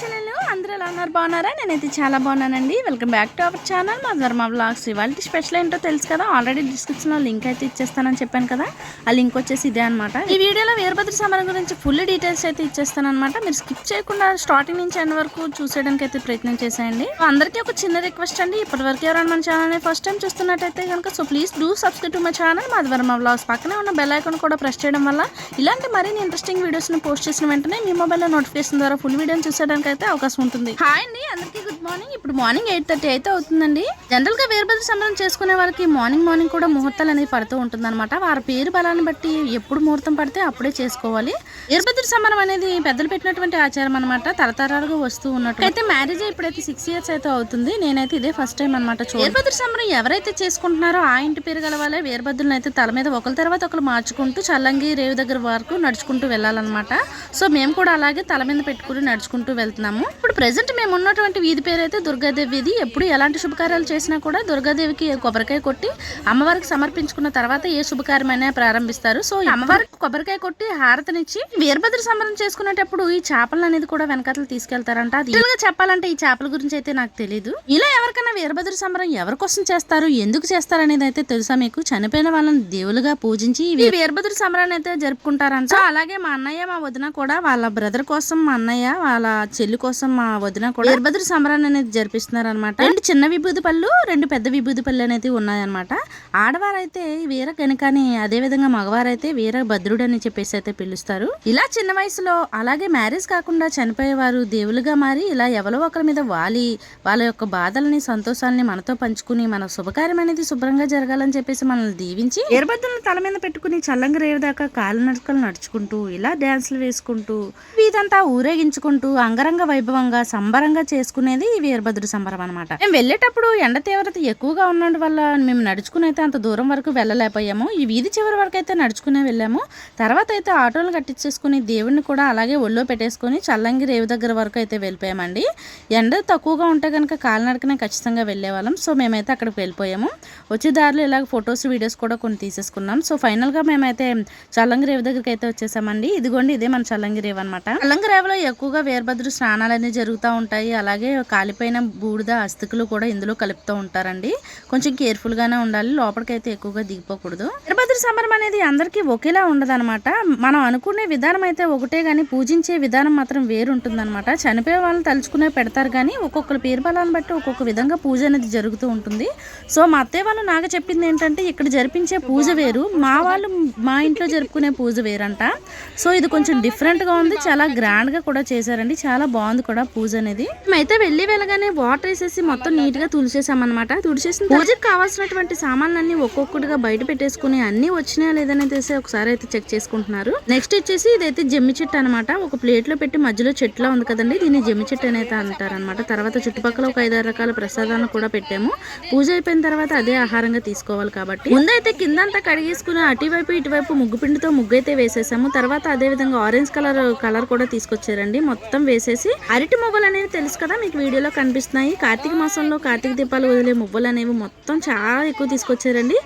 Channel అందరూ ఎలా ఉన్నారు? బాగున్నారా? నేనైతే చాలా బాగున్నానండి. Welcome back to our channel మా ధర్మ బ్లాగ్స్ ఇవాళ స్పెషల్ ఏంటో తెలుసు కదా? ఆల్రెడీ డిస్క్రిప్షన్లో లింక్ అయితే ఇచ్చేస్తానని చెప్పాను కదా? ఆ లింక్ వచ్చేసి ఇదే అనమాట ఈ వీడియోలో వీరభద్ర సమరం గురించి ఫుల్ డీటెయిల్స్ అయితే ఇచ్చేస్తానమాట మీరు స్కిప్ చేయకుండా స్టార్టింగ్ నుంచి ఎండ్ వరకు చూసేయడానికి అయితే ప్రయత్నం చేసేయండి. అందరికీ ఒక చిన్న రిక్వెస్ట్ అండి. ఇప్పటి వరకు ఎవరైనా మన ఛానల్ని ఫస్ట్ టైం చూస్తున్నట్టయితే కనుక so please do subscribe to my channel మా ధర్మ బ్లాగ్స్ పక్కనే ఉన్న బెల్ ఐకాన్ కూడా ప్రెస్ చేయడం వల్ల ఇలాంటి మరిన్ని ఇంట్రెస్టింగ్ వీడియోస్ని పోస్ట్ చేసిన వెంటనే మీ మొబైల్లో నోటిఫికేషన్ ద్వారా ఫుల్ వీడియోని చూసేయడానికి అయితే అవకాశం ఉంటుంది. హాయ్ అండి అందరికీ మార్నింగ్ ఇప్పుడు మార్నింగ్ ఎయిట్ థర్టీ అయితే అవుతుందండి. జనరల్గా వీరభద్ర సంబరం చేసుకునే వాళ్ళకి మార్నింగ్ మార్నింగ్ కూడా ముహూర్తాలు అనేది పడుతూ ఉంటుంది అనమాట వారి పేరు బలాన్ని బట్టి ఎప్పుడు ముహూర్తం పడితే అప్పుడే చేసుకోవాలి. వీరభద్ర సంబరం అనేది పెద్దలు పెట్టినటువంటి ఆచారం అనమాట తరతరాలుగా వస్తూ ఉన్నట్టు అయితే మ్యారేజ్ ఇప్పుడైతే సిక్స్ ఇయర్స్ అయితే అవుతుంది నేనైతే ఇదే ఫస్ట్ టైం అనమాట వీరభద్ర సంబరం ఎవరైతే చేసుకుంటున్నారో ఆ ఇంటి పేరు గల వాళ్ళే వీరభద్రులను అయితే తల మీద ఒకరి తర్వాత ఒకరు మార్చుకుంటూ చల్లంగి రేవు దగ్గర వరకు నడుచుకుంటూ వెళ్ళాలన్నమాట. సో మేము కూడా అలాగే తల మీద పెట్టుకుని నడుచుకుంటూ వెళ్తున్నాము. ఇప్పుడు ప్రెసెంట్ మేము ఉన్నటువంటి వీధి పేరైతే అయితే దుర్గాదేవి ఇది ఎప్పుడు ఎలాంటి శుభకార్యాలు చేసినా కూడా దుర్గాదేవికి కొబ్బరికాయ కొట్టి అమ్మవారికి సమర్పించుకున్న తర్వాత ఏ శుభకార్యమైనా ప్రారంభిస్తారు. సో అమ్మవారికి కొబ్బరికాయ కొట్టి హారతనిచ్చి వీరభద్ర సంబరం చేసుకునేటప్పుడు ఈ చేపలను అనేది కూడా వెనకాతలు తీసుకెళ్తారంట. అది చెప్పాలంటే ఈ చేపల గురించి అయితే నాకు తెలియదు ఇలా ఎవరికైనా వీరభద్ర సంబరం ఎవరికోసం చేస్తారు? ఎందుకు చేస్తారు అనేది అయితే తెలుసా మీకు? చనిపోయిన వాళ్ళని దేవులుగా పూజించి ఈ వీరభద్ర సంబరాన్ని అయితే జరుపుకుంటారంట. అలాగే మా అన్నయ్య మా వదిన కూడా వాళ్ళ బ్రదర్ కోసం మా అన్నయ్య వాళ్ళ చెల్లి కోసం మా వదిన కూడా వీరభద్ర సంబరాన్ని అనేది జరిపిస్తున్నారనమాట. రెండు చిన్న విభూది పళ్ళు రెండు పెద్ద విభూది పళ్ళు అనేది ఉన్నాయన్నమాట ఆడవారైతే వీర గణకాని అదే విధంగా మగవారైతే వీర భద్రుడు అని చెప్పేసి అయితే పిలుస్తారు. ఇలా చిన్న వయసులో అలాగే మ్యారేజ్ కాకుండా చనిపోయేవారు దేవులుగా మారి ఇలా ఎవరో ఒకరి మీద వాలి వాళ్ళ యొక్క బాధల్ని సంతోషాలని మనతో పంచుకుని మన శుభకార్యం అనేది శుభ్రంగా జరగాలని చెప్పేసి మనల్ని దీవించి వీరభద్రులను తల మీద పెట్టుకుని చల్లంగా రేరుదాకా కాలు నడుకలు నడుచుకుంటూ ఇలా డ్యాన్సులు వేసుకుంటూ ఇదంతా ఊరేగించుకుంటూ అంగరంగ వైభవంగా సంబరంగా చేసుకునేది ఈ వీరభద్ర సంబరం అనమాట మేము వెళ్ళేటప్పుడు ఎండ తీవ్రత ఎక్కువగా ఉండడం వల్ల మేము నడుచుకుని అయితే అంత దూరం వరకు వెళ్ళలేకపోయాము. ఈ వీధి చివరి వరకు అయితే నడుచుకునే వెళ్ళాము. తర్వాత అయితే ఆటోలు కట్టించేసుకుని దేవుడిని కూడా అలాగే ఒళ్ళో పెట్టేసుకుని చల్లంగి రేవు దగ్గర వరకు అయితే వెళ్ళిపోయామండి. ఎండ తక్కువగా ఉంటే కనుక కాలినడకనే ఖచ్చితంగా వెళ్ళేవాళ్ళం. సో మేమైతే అక్కడికి వెళ్ళిపోయాము. వచ్చే దారిలో ఇలాగ ఫొటోస్ వీడియోస్ కూడా కొన్ని తీసేసుకున్నాం. సో ఫైనల్గా మేమైతే చల్లంగి రేవు దగ్గరికి అయితే వచ్చేసామండి. ఇదిగోండి ఇదే మన చల్లంగి రేవు అనమాట చల్లంగి రేవులో ఎక్కువగా వీరభద్రుడు స్నానాలు అనేవి జరుగుతూ ఉంటాయి. అలాగే కాలిపోయిన బూడిద అస్థికులు కూడా ఇందులో కలుపుతూ ఉంటారండి. కొంచెం కేర్ఫుల్గానే ఉండాలి. లోపలికైతే ఎక్కువగా దిగిపోకూడదు. వీరభద్ర సంబరం అనేది అందరికీ ఒకేలా ఉండదన్నమాట. మనం అనుకునే విధానం అయితే ఒకటే కానీ పూజించే విధానం మాత్రం వేరు ఉంటుందన్నమాట చనిపోయే వాళ్ళని తలుచుకునే పెడతారు కానీ ఒక్కొక్కరి పేరు బలాన్ని బట్టి ఒక్కొక్క విధంగా పూజ అనేది జరుగుతూ ఉంటుంది. సో మా అత్తయ్య వాళ్ళు నాకు చెప్పింది ఏంటంటే ఇక్కడ జరిపించే పూజ వేరు. మా వాళ్ళు మా ఇంట్లో జరుపుకునే పూజ వేరంట. సో ఇది కొంచెం డిఫరెంట్గా ఉంది. చాలా గ్రాండ్గా కూడా చేశారండి. చాలా బాగుంది కూడా పూజ అనేది. మేమైతే వెళ్ళి వెళ్ళగానే వాటర్ వేసేసి మొత్తం నీట్గా తుడిచేసామన్నమాట తుడిచేసిన పూజకి కావాల్సినటువంటి సామాన్లన్నీ ఒక్కొక్కటిగా బయట పెట్టేసుకుని అన్ని వచ్చినాయా లేదని తెలిసి ఒకసారి అయితే చెక్ చేసుకుంటున్నారు. నెక్స్ట్ వచ్చేసి ఇదైతే జమ్మి చెట్టు అనమాట ఒక ప్లేట్లో పెట్టి మధ్యలో చెట్లా ఉంది కదండి. దీన్ని జమ్మి చెట్టు అని అయితే అంటారనమాట తర్వాత చుట్టుపక్కల ఒక ఐదారు రకాల ప్రసాదాలను కూడా పెట్టాము. పూజ అయిపోయిన తర్వాత అదే ఆహారంగా తీసుకోవాలి కాబట్టి. ముందైతే కిందంతా కడిగేసుకుని అటువైపు ఇటువైపు ముగ్గు పిండితో ముగ్గు అయితే వేసేసాము. తర్వాత అదే విధంగా ఆరెంజ్ కలర్ కలర్ కూడా తీసుకొచ్చారండి. మొత్తం వేసేసి అరటి మువ్వలు అనేవి తెలుసు కదా మీకు వీడియోలో కనిపిస్తున్నాయి. కార్తీక మాసంలో కార్తీక దీపాలు వదిలే మువ్వలు అనేవి మొత్తం చాలా ఎక్కువ తీసుకొచ్చారండి.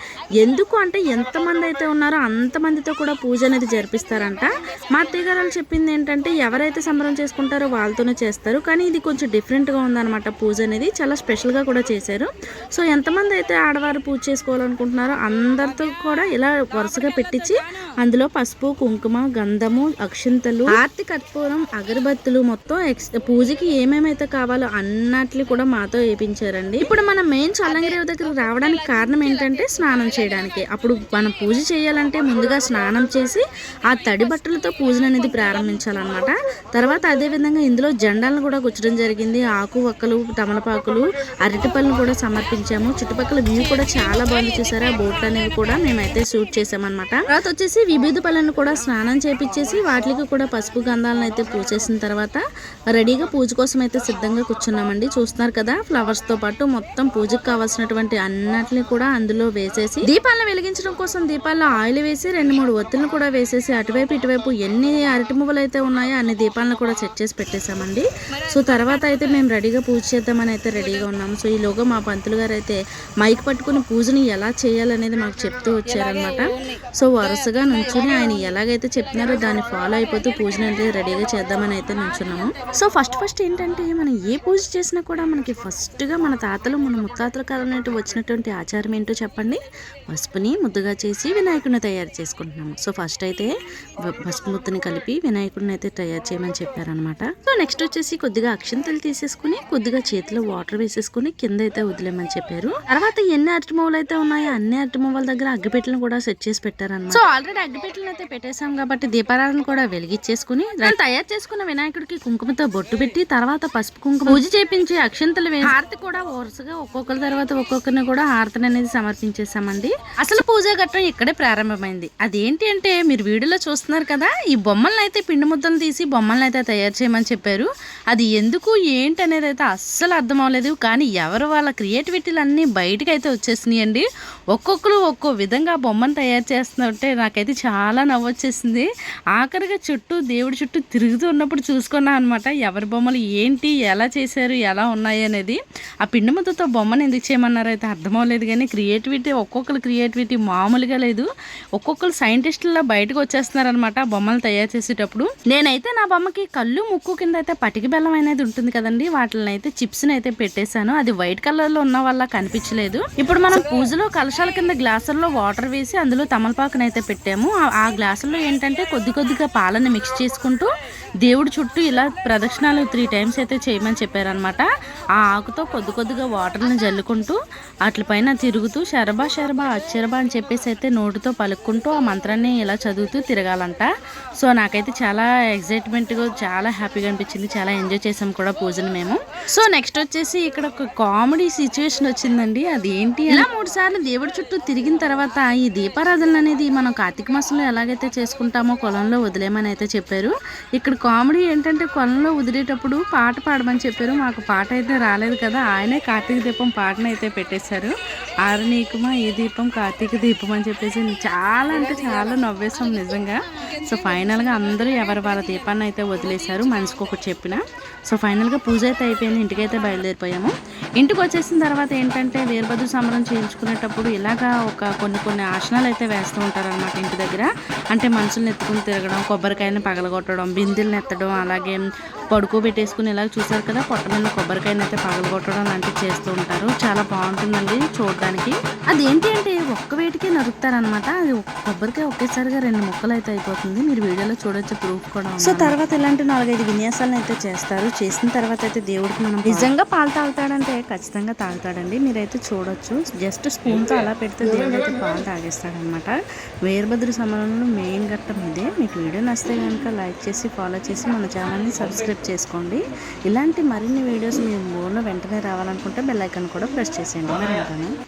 ఎందుకు అంటే ఎంతమంది అయితే ఉన్నారో అంతమందితో కూడా పూజ అనేది జరిపిస్తారంట. మా అత్తయ్య గారు చెప్పింది ఏంటంటే ఎవరైతే సంబరం చేసుకుంటారో వాళ్ళతోనే చేస్తారు. కానీ ఇది కొంచెం డిఫరెంట్గా ఉందన్నమాట పూజ అనేది. చాలా స్పెషల్గా కూడా చేశారు. సో ఎంతమంది అయితే ఆడవారు పూజ చేసుకోవాలనుకుంటున్నారో అందరితో కూడా ఇలా వరుసగా పెట్టించి అందులో పసుపు కుంకుమ గంధము అక్షింతలు ఆర్తి కర్పూరం అగరబత్తులు మొత్తం ఎక్స్ పూజకి ఏమేమైతే కావాలో అన్నట్లు కూడా మాతో వేయించారండి ఇప్పుడు మనం మెయిన్ చల్లంగిరేవు దగ్గరకు రావడానికి కారణం ఏంటంటే స్నానం చేయడానికి. అప్పుడు మనం పూజ చేయాలంటే ముందుగా స్నానం చేసి ఆ తడి బట్టలతో పూజను అనేది ప్రారంభించాలన్నమాట. తర్వాత అదే విధంగా ఇందులో జెండాలను కూడా గుచ్చడం జరిగింది. ఆకు వక్కలు తమలపాకులు అరటిపళ్ళను కూడా సమర్పించాము. చుట్టుపక్కల వ్యూ కూడా చాలా బాగుంది చూసారా? బోట్లు అనేవి కూడా మేమైతే షూట్ చేసామన్నమాట. తర్వాత వచ్చేసి విభూది పళ్ళను కూడా స్నానం చేపించేసి వాటికి కూడా పసుపు గంధాలను అయితే పూజేసిన తర్వాత రెడీగా పూజ కోసం అయితే సిద్ధంగా కూర్చున్నాం నిల్చున్నామండి చూస్తున్నారు కదా ఫ్లవర్స్తో పాటు మొత్తం పూజకు కావాల్సినటువంటి అన్నిటిని కూడా అందులో వేసేసి దీపాలను వెలిగించడం కోసం దీపాల్లో ఆయిల్ వేసి రెండు మూడు ఒత్తులను కూడా వేసేసి అటువైపు ఇటువైపు ఎన్ని అరటి మువ్వలు అయితే ఉన్నాయో అన్ని దీపాలను కూడా సెట్ చేసి పెట్టేశామండి. సో తర్వాత అయితే మేము రెడీగా పూజ చేద్దామని అయితే రెడీగా ఉన్నాము. సో ఈలోగా మా పంతులు గారు అయితే మైక్ పట్టుకుని పూజని ఎలా చేయాలనేది మాకు చెప్తూ వచ్చారనమాట సో వరుసగా నుంచుని ఆయన ఎలాగైతే చెప్తున్నారో దాన్ని ఫాలో అయిపోతూ పూజను అయితే రెడీగా చేద్దామని అయితే నుంచున్నాము. సో ఫస్ట్ ఫస్ట్ ఏంటంటే మనం ఏ పూజ చేసినా కూడా మనకి ఫస్ట్గా మన తాతలు మన ముత్తాతల కాలం నుండి వచ్చినటువంటి ఆచారం ఏంటో చెప్పండి. పసుపుని ముద్దుగా చేసి వినాయకుడిని తయారు చేసుకుంటున్నాము. సో ఫస్ట్ అయితే పసుపు ముద్దని కలిపి వినాయకుడిని అయితే తయారు చేయమని చెప్పారనమాట సో నెక్స్ట్ వచ్చేసి కొద్దిగా అక్షంతలు తీసేసుకుని కొద్దిగా చేతిలో వాటర్ వేసేసుకుని కింద అయితే వదిలేమని చెప్పారు. తర్వాత ఎన్ని అరటి మువ్వలు అయితే ఉన్నాయో అన్ని అరటి మువ్వల దగ్గర అగ్గిపెట్టెలను కూడా సెట్ చేసి పెట్టారన్నమాట. సో ఆల్రెడీ అగ్గిపెట్టెలను అయితే పెట్టేశాం కాబట్టి దీపారాధన కూడా వెలిగించేసుకుని తయారు చేసుకున్న వినాయకుడికి కుంకుమతో బొట్టు పెట్టి తర్వాత పసుపు కుంకుమ పూజ చేపించి అక్షంతలు వేసి హారతి కూడా వరుసగా ఒక్కొక్కరి తర్వాత ఒక్కొక్కరిని కూడా హారతిని అనేది సమర్పించేసామండి అసలు పూజ ఘట్టం ఇక్కడే ప్రారంభమైంది. అదేంటి అంటే మీరు వీడియోలో చూస్తున్నారు కదా ఈ బొమ్మలను అయితే పిండి ముద్దలు తీసి బొమ్మలను అయితే తయారు చేయమని చెప్పారు. అది ఎందుకు ఏంటి అనేది అయితే అస్సలు అర్థం అవ్వలేదు. కానీ ఎవరు వాళ్ళ క్రియేటివిటీలు అన్నీ బయటకు అయితే వచ్చేసినాయి అండి ఒక్కొక్కరు ఒక్కో విధంగా బొమ్మను తయారు చేస్తున్నట్టే నాకైతే చాలా నవ్వొచ్చేసింది. ఆఖరిగా చుట్టూ దేవుడి చుట్టూ తిరుగుతూ ఉన్నప్పుడు చూసుకున్నా అనమాట ఎవరి బొమ్మలు ఏంటి ఎలా చేశారు ఎలా ఉన్నాయి అనేది. ఆ పిండి ముద్దతో బొమ్మను ఎందుకు చేయమన్నారు అయితే అర్థం అవ్వలేదు కానీ క్రియేటివిటీ ఒక్కొక్కరు క్రియేటివిటీ మామూలుగా లేదు. ఒక్కొక్కరు సైంటిస్టుల్లో బయటకు వచ్చేస్తున్నారనమాట బొమ్మలు తయారు చేసేటప్పుడు. నేనైతే నా బొమ్మకి కళ్ళు ముక్కు కింద అయితే పటికి బెల్లం అనేది ఉంటుంది కదండి. వాటిని అయితే చిప్స్ అయితే పెట్టేశాను. అది వైట్ కలర్లో ఉన్న వల్ల కనిపించలేదు ఇప్పుడు మనం పూజలో కలశాల కింద గ్లాసుల్లో వాటర్ వేసి అందులో తమలపాకును అయితే పెట్టాము. ఆ- గ్లాసుల్లో ఏంటంటే కొద్ది కొద్దిగా పాలను మిక్స్ చేసుకుంటూ దేవుడి చుట్టూ ఇలా ప్రదక్షిణాలు త్రీ టైమ్స్ అయితే చేయమని చెప్పారనమాట ఆ ఆకుతో కొద్ది కొద్దిగా వాటర్ని జల్లుకుంటూ పైన తిరుగుతూ శరభా శరభా అచ్చరబా అని చెప్పేసి అయితే నోటితో పలుక్కుంటూ ఆ మంత్రాన్ని ఇలా చదువుతూ తిరగాలంట. సో నాకైతే చాలా ఎగ్జైట్మెంట్గా చాలా హ్యాపీగా అనిపించింది. చాలా ఎంజాయ్ చేసాం కూడా పూజను మేము. సో నెక్స్ట్ వచ్చేసి ఇక్కడ ఒక కామెడీ సిచ్యువేషన్ వచ్చిందండి. అది ఏంటి ఇలా మూడు సార్లు దేవుడి చుట్టూ తిరిగిన తర్వాత ఈ దీపారాధన అనేది మనం కార్తీక మాసంలో ఎలాగైతే చేసుకుంటామో కొలంలో వదిలేమని అయితే చెప్పారు. ఇక్కడ కామెడీ ఏంటంటే కొలంలో వదిలేటప్పుడు పాట పాడమని చెప్పారు. మాకు పాట అయితే రాలేదు కదా ఆయనే కార్తీక దీపం పాటనైతే పెట్టేశారు. ఆరు ఈ దీపం కార్తీక దీపం అని చెప్పేసి చాలా అంటే చాలా నవ్వేసాం నిజంగా. సో ఫైనల్గా అందరూ ఎవరు వాళ్ళ దీపాన్ని అయితే వదిలేశారు మనిషికి ఒకటి చెప్పిన. సో ఫైనల్గా పూజ అయితే అయిపోయింది ఇంటికైతే బయలుదేరిపోయాము. ఇంటికి వచ్చేసిన తర్వాత ఏంటంటే వీరభద్ర సమరం చేయించుకునేటప్పుడు ఇలాగా ఒక కొన్ని కొన్ని ఆసనాలు అయితే వేస్తూ ఉంటారన్నమాట ఇంటి దగ్గర. అంటే మనుషుల్ని ఎత్తుకుని తిరగడం కొబ్బరికాయని పగలగొట్టడం బిందెల్ని ఎత్తడం అలాగే పడుకోబెట్టేసుకుని ఇలా చూసారు కదా పొట్ట మీద కొబ్బరికాయని అయితే పగలగొట్టడం లాంటివి చేస్తూ ఉంటారు. చాలా బాగుంటుందండి చూడడానికి. అదేంటి అంటే ఒక్క వేటికే నరుకుతారనమాట అది కొబ్బరికాయ ఒకేసారిగా రెండు ముక్కలు అయితే అయిపోతుంది. మీరు వీడియోలో చూడొచ్చు ప్రూఫ్ కూడా సో తర్వాత ఇలాంటి నాలుగైదు విన్యాసాలను అయితే చేస్తారు. చేసిన తర్వాత అయితే దేవుడికి మనం నిజంగా పాలు తాగుతాడంటే ఖచ్చితంగా తాగుతాడండి. మీరైతే చూడొచ్చు. జస్ట్ స్పూన్తో అలా పెడితే దేవుడైతే పాలు తాగేస్తాడనమాట. వీరభద్ర సమరంలో మెయిన్ ఘట్టం ఇదే. మీకు వీడియో నచ్చితే కనుక లైక్ చేసి ఫాలో చేసి మన ఛానల్ని సబ్స్క్రైబ్ చేసుకోండి. ఇలాంటి మరిన్ని వీడియోస్ మీ ఊళ్ళో వెంటనే రావాలనుకుంటే బెల్ ఐకాన్ కూడా ప్రెస్ చేసేయండి. మరి